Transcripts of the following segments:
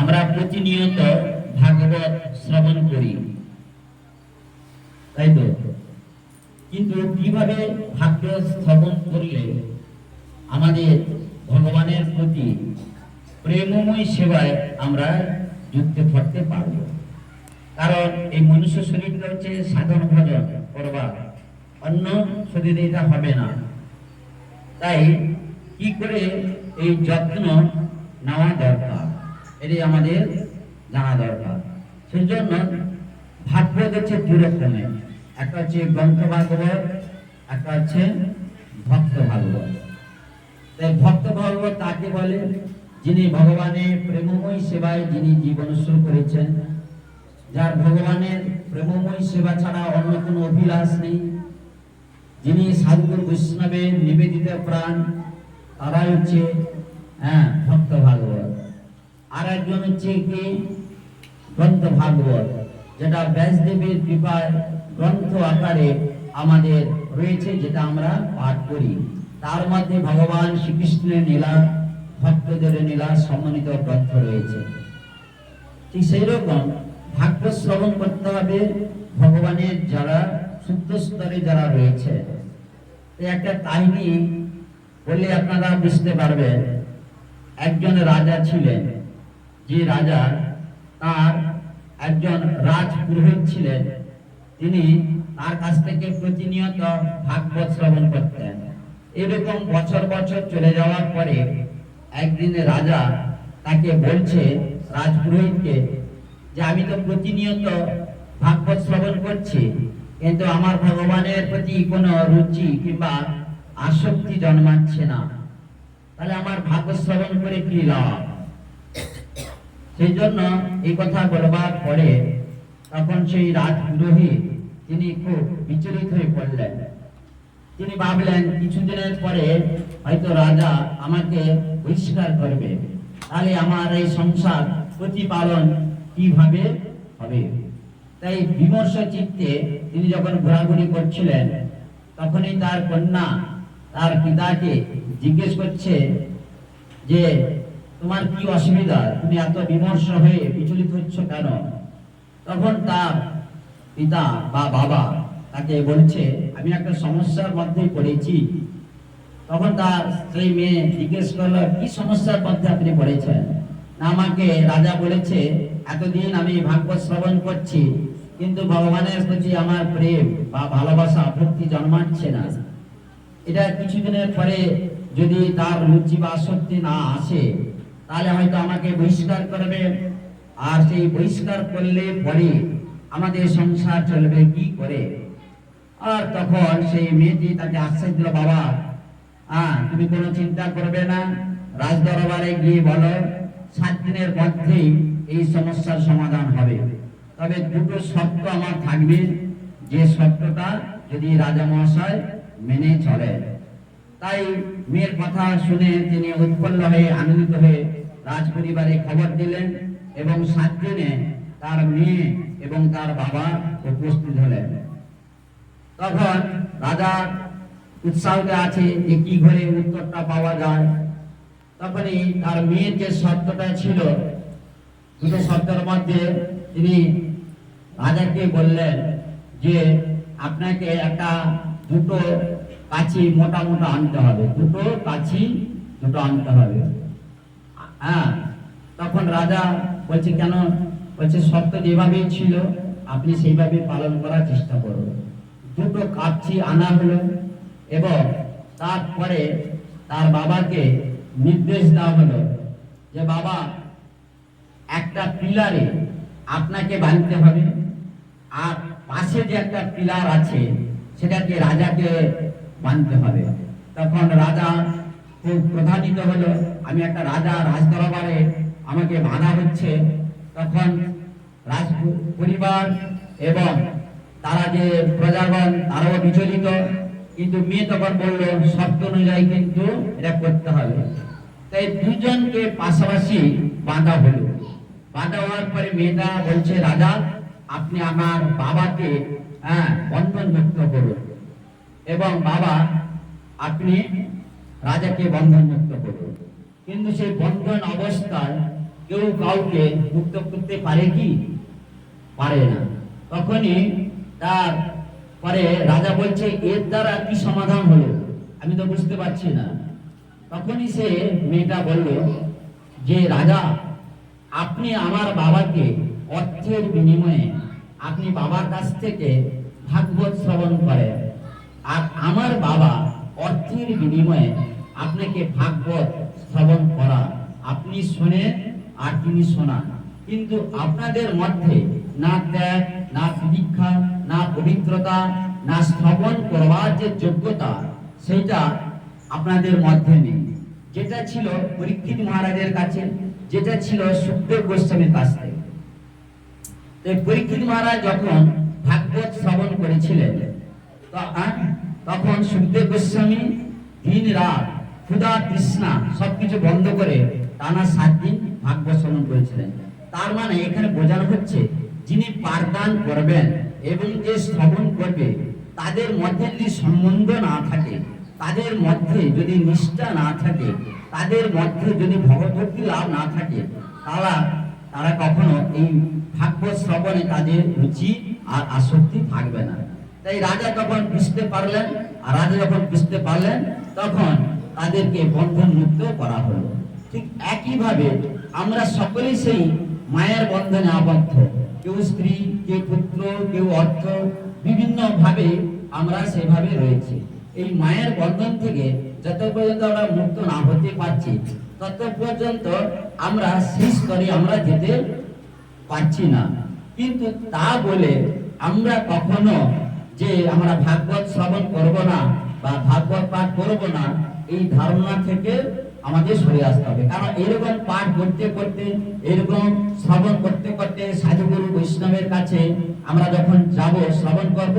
আমরা প্রতিনিয়ত ভাগবত শ্রবণ করি। তাই তো? কিন্তু কীভাবে ভাগ্য শ্রবণ করলে আমাদের ভগবানের প্রতি প্রেমময় সেবায় আমরা যুক্ত করতে পারব? কারণ এই মনুষ্য শরীরটা হচ্ছে সাধন ভজন করবা অন্য শরীরে এটা হবে না। তাই কি করে এই যত্ন নেওয়া দরকার? এটি আমাদের জানা দরকার। সেই জন্য ভাগবত হচ্ছে দু রকমের একটা হচ্ছে গ্রন্থ ভাগবত, একটা হচ্ছে ভক্ত ভাগবত। তাই ভক্ত ভাগবত তাকে বলে? যিনি ভগবানের প্রেমময় সেবায় যিনি জীবন শুরু করেছেন। যার ভগবানের প্রেমময় সেবা ছাড়া অন্য কোনো অভিলাষ নেই। যিনি সাধুগুরু বৈষ্ণবের নিবেদিত প্রাণ, তারাই হচ্ছে হ্যাঁ ভক্ত ভাগবত। একজন হচ্ছে কি গ্রন্থ ভাগবত, যেটা ব্যাসদেবের কৃপায় গ্রন্থ আকারে আমাদের রয়েছে, যেটা আমরা পাঠ করি। তার মধ্যে ভগবান শ্রীকৃষ্ণের নীলা ভক্তদের নীলা সম্মানিত গ্রন্থ রয়েছে। ঠিক সেই রকম ভাগ্য শ্রবণ করতে হবে, ভগবানের যারা শুদ্ধ স্তরে যারা রয়েছে। একটা কাহিনী বললে আপনারা বুঝতে পারবেন। একজন রাজা ছিলেন যে রাজা তার একজন রাজপুরোহিত ছিলেন, তিনি তার কাছ থেকে প্রতিনিয়ত ভাগবত শ্রবণ করতেন। এরকম বছর বছর চলে যাওয়ার পরে একদিন রাজা তাকে বলছে রাজপুরোহিতকে যে, আমি তো প্রতিনিয়ত ভাগবত শ্রবণ করছি, কিন্তু আমার ভগবানের প্রতি কোনো রুচি কিংবা আসক্তি জন্মাচ্ছে না। তাহলে আমার ভাগবত শ্রবণ করে কি লাভ? সেই জন্য এই কথা বলবার পরে তখন সেই রাজ পুরোহিত তিনি খুব বিচলিত হয়ে পড়লেন। তিনি ভাবলেন, কিছুদিনের পরে হয়তো রাজা আমাকে বহিষ্কার করবে। তাহলে আমার এই সংসার প্রতিপালন কীভাবে হবে? তাই বিমর্ষ চিত্তে তিনি যখন ঘোরাঘুরি করছিলেন, তখনই তার কন্যা তার পিতাকে জিজ্ঞেস করছে যে তোমার কি অসুবিধা? তুমি এত বিমর্ষ হয়ে বিচলিত হচ্ছ কেন? তখন তার পিতা বা বাবা তাকে বলছে, আমি একটা সমস্যার মধ্যে পড়েছি। তখন তার সেই মেয়ে জিজ্ঞেস করল, কি সমস্যার মধ্যে আপনি পড়েছেন? না, আমাকে রাজা বলেছে, এতদিন আমি ভাগ্য শ্রবণ করছি, কিন্তু ভগবানের প্রতি আমার প্রেম বা ভালোবাসা ভক্তি জন্মাচ্ছে না। এটা কিছুদিনের পরে যদি তার রুচি বা আসক্তি না আসে তাহলে হয়তো আমাকে বহিষ্কার করবে। আর সেই বহিষ্কার করলে পরে আমাদের সংসার চলবে কি করে? আর তখন সেই মেয়েটি তাকে আশ্বাস দিল, বাবা হ্যাঁ তুমি কোনো চিন্তা করবে না। রাজ দরবারে গিয়ে বলো, সাত দিনের মধ্যেই এই সমস্যার সমাধান হবে। তবে দুটো শর্ত আমার থাকবে। যে শর্তটা যদি রাজা মহাশয় মেনে চলে। তাই মেয়ের কথা শুনে তিনি উৎপন্ন হয়ে আনন্দিত হয়ে রাজ পরিবারে খবর দিলেন এবং সাত দিনে তার মেয়ে এবং তার বাবা উপস্থিত হলেন। তখন রাজা উৎসাহতে আছে যে কি করে উত্তরটা পাওয়া যায়। তখনই তার মেয়ের যে শর্তটা ছিল, দুটো শর্তের মধ্যে তিনি রাজাকে বললেন যে, আপনাকে একটা দুটো কাছি মোটা মোটা আনতে হবে। দুটো কাছি দুটো আনতে হবে। তখন রাজা বলছে, কেন? বলছে শর্ত যেভাবেই ছিল, আপনি সেইভাবে পালন করার চেষ্টা করুন। দুটো কাপছি আনা হলো এবং তারপরে তার বাবাকে নির্দেশ দেওয়া হলো যে, বাবা, একটা পিলারে আপনাকে বাঁধতে হবে আর পাশে যে একটা পিলার আছে, সেটাকে রাজাকে বাঁধতে হবে। তখন রাজা খুব প্রধানিত হলো। আমি একটা রাজা রাজদরবারে আমাকে বাধা হচ্ছে তখন রাজ পরিবার এবং তারা যে প্রজাগণ, তারাও বিচলিত। কিন্তু মেয়ে তখন বলল, শর্ত অনুযায়ী কিন্তু এটা করতে হবে। তাই দুজনকে পাশাপাশি বাঁধা হলো। বাঁধা হওয়ার পরে মেয়েটা বলছে, রাজা, আপনি আমার বাবাকে হ্যাঁ বন্ধন মুক্ত করুন। এবং বাবা, আপনি রাজাকে বন্ধন মুক্ত করুন। কিন্তু সেই বন্ধন অবস্থায় কেউ কাউকে মুক্ত করতে পারে কি? পারে না। তখনই তার পরে রাজা বলছে, এর দ্বারা কি সমাধান হলো? আমি তো বুঝতে পারছি না। তখনই সে মেয়েটা বলল, যে রাজা, আপনি আমার বাবাকে অর্থের বিনিময়ে আপনি বাবার কাছ থেকে ভাগবত শ্রবণ করেন। আর আমার বাবা অর্থের বিনিময়ে আপনাকে ভাগবত শ্রবণ করা। আপনি শোনেন আর তিনি শোনান। কিন্তু আপনাদের মধ্যে না ত্যাগ, না দীক্ষা না পবিত্রতা, না শ্রবণ করবার যে যোগ্যতা, সেটা আপনাদের মধ্যে নেই। যেটা ছিল পরীক্ষিত মহারাজের কাছে, যেটা ছিল সুখদেব গোস্বামীর কাছ থেকে। পরীক্ষিত মহারাজ যখন ভাগবত শ্রবণ করেছিলেন তখন সুখদেব গোস্বামী দিন রাত ক্ষুধা তৃষ্ণা সবকিছু বন্ধ করে টানা সাত দিন শ্রবণ করেছিলেন তার মানে এখানে বোঝানো হচ্ছে, যিনি পাঠদান করবেন এবং যে শ্রবণ করবে, তাদের মধ্যে যদি সম্বন্ধ না থাকে, তাদের মধ্যে যদি নিষ্ঠা না থাকে, তাদের মধ্যে যদি ভগবতী লাভ না থাকে তারা তারা কখনো এই ভাগ্য শ্রবণে তাদের রুচি আর আসক্তি থাকবে না। তাই রাজা তখন বুঝতে পারলেন, আর রাজা যখন বুঝতে পারলেন, তখন তাদেরকে বন্ধন মুক্ত করা হলো। ঠিক একইভাবে আমরা সকলেই সেই মায়ের বন্ধনে আবদ্ধ। কেউ স্ত্রী, কেউ পুত্র, কেউ অর্থ বিভিন্ন ভাবে আমরা সেভাবে রয়েছি। এই মায়ের বন্ধন থেকে যত পর্যন্ত আমরা মুক্ত না হতে পারছি, তত পর্যন্ত আমরা সেই স্তরে আমরা যেতে পারছি না। কিন্তু তা বলে আমরা কখনো যে আমরা ভাগবত শ্রবণ করব না বা ভাগবত পাঠ করব না, এই ধারণা থেকে আমাদের সরে আসতে হবে। কারণ এরকম পাঠ করতে করতে, এরকম শ্রবণ করতে করতে সাধুগুরু বৈষ্ণবের কাছে আমরা যখন যাব, শ্রবণ করব,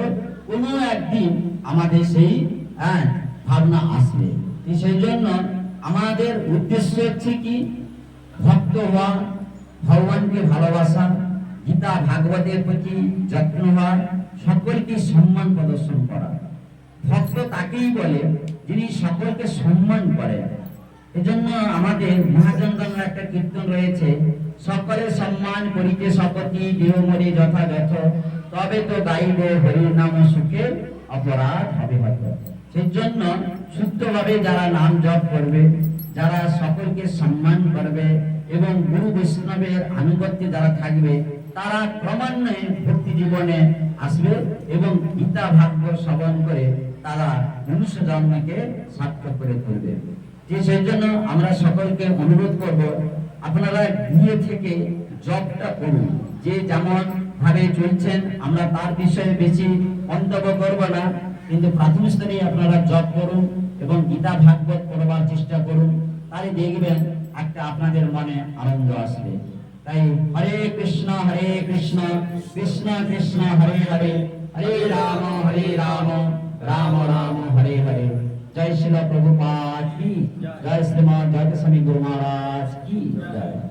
কোনো একদিন আমাদের সেই হ্যাঁ ভাবনা আসবে। সেই জন্য আমাদের উদ্দেশ্য হচ্ছে কি? ভক্ত হওয়া, ভগবানকে ভালোবাসা, গীতা, ভাগবতের প্রতি যত্ন হওয়া, সকলকে সম্মান প্রদর্শন করা। ভক্ত তাকেই বলে যিনি সকলকে সম্মান করেন। এজন্য আমাদের মহাজনগণের একটা কীর্তন রয়েছে। সকলে সম্মান করিতে শপথি দেহ মরে যথাযথ। তবে তো গাইব হরির নাম সুখে অপরাধ হবে হয়তো। সেই জন্য শুদ্ধভাবে যারা নাম জপ করবে, যারা সকলকে সম্মান করবে এবং গুরু বৈষ্ণবের আনুগত্যে যারা থাকবে, তারা ক্রমান্বয়ে ভক্তি জীবনে আসবে এবং গীতা ভাগ্য শ্রবণ করে তারা মনুষ্য জন্মকে সার্থক করে তুলবে। যে সেই জন্য আমরা সকলকে অনুরোধ করব, আপনারা গৃহে থেকে জবটা করুন যে যেমন ভাবে চলছেন, আমরা তার বিষয়ে বেশি মন্তব্য করব না, কিন্তু প্রাথমিক স্তরে আপনারা জব করুন এবং গীতা ভাগবত পড়বার চেষ্টা করুন, তাহলে দেখবেন একটা আপনাদের মনে আনন্দ আসবে। তাই হরে কৃষ্ণ হরে কৃষ্ণ কৃষ্ণ কৃষ্ণ, হরে হরে হরে রাম হরে রাম রাম রাম, হরে হরে। जय श्री प्रभुपाद की। जय श्रीमान जगत स्वामी गुरु महाराज की जय।